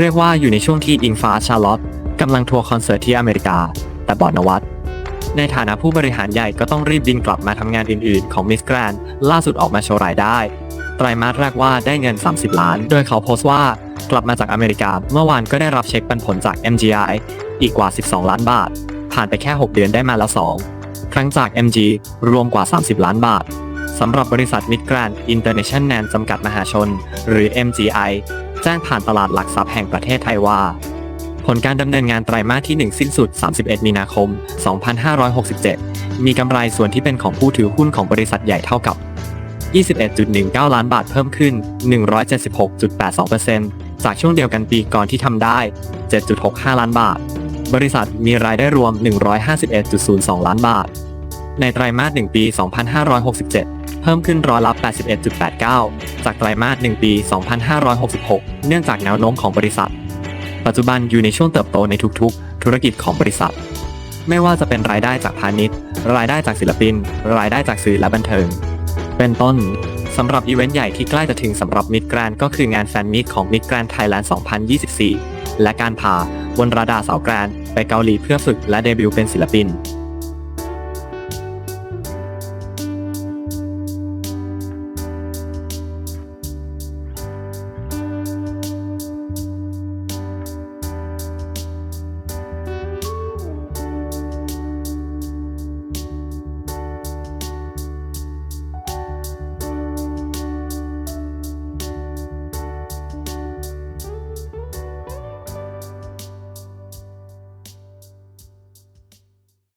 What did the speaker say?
เรียกว่าอยู่ในช่วงที่อิงฟ้าชาร์ลอตกำลังทัวร์คอนเสิร์ตที่อเมริกา แต่บอดนวัตในฐานะผู้บริหารใหญ่ก็ต้องรีบบินกลับมาทำงานอื่นๆ ของมิสแกรนล่าสุดออกมาโชว์รายได้ ไตรมาสแรกว่าได้เงิน 30 ล้าน โดยเขาโพสต์ว่ากลับมาจากอเมริกา เมื่อวานก็ได้รับเช็คปันผลจาก MGI อีกกว่า 12 ล้านบาท ผ่านไปแค่ 6 เดือนได้มาแล้ว 2 ครั้งจาก MG รวมกว่า 30 ล้านบาทสำหรับบริษัท Mid Grand International จำกัดมหาชน หรือ MGI จ้งผ่านตลาดหลักทรัพย์แห่งประเทศไทยว่า ผลการดำเนินงานไตรมาสที่ 1 สิ้นสุด 31 มีนาคม 2567 มีกำไรส่วนที่เป็นของผู้ถือหุ้นของบริษัทใหญ่เท่ากับ 21.19 ล้านบาทเพิ่มขึ้น 176.82%จากช่วงเดียวกันปีก่อนที่ทำได้ 7.65 ล้านบาท บริษัทมีรายได้รวม 151.02 ล้านบาท ในไตรมาส 1 ปี 2567 พิ่มขึ้นร้อยละ 81.89 จากไตรมาส 1 ปี 2566 เนื่องจากแนวโน้มของบริษัท ปัจจุบันอยู่ในช่วงเติบโตในทุกๆ ธุรกิจของบริษัท ไม่ว่าจะเป็นรายได้จากพาณิชย์ รายได้จากศิลปิน รายได้จากสื่อและบันเทิง เป็นต้นสำหรับอีเวนต์ใหญ่ที่ใกล้จะถึงสำหรับมิดแกรนก็คืองานแฟนมิตของมิดแกรนไทยแลนด์2024 และการพาวนราดาสาวแกรนไปเกาหลีเพื่อฝึกและเดบิวต์เป็นศิลปิน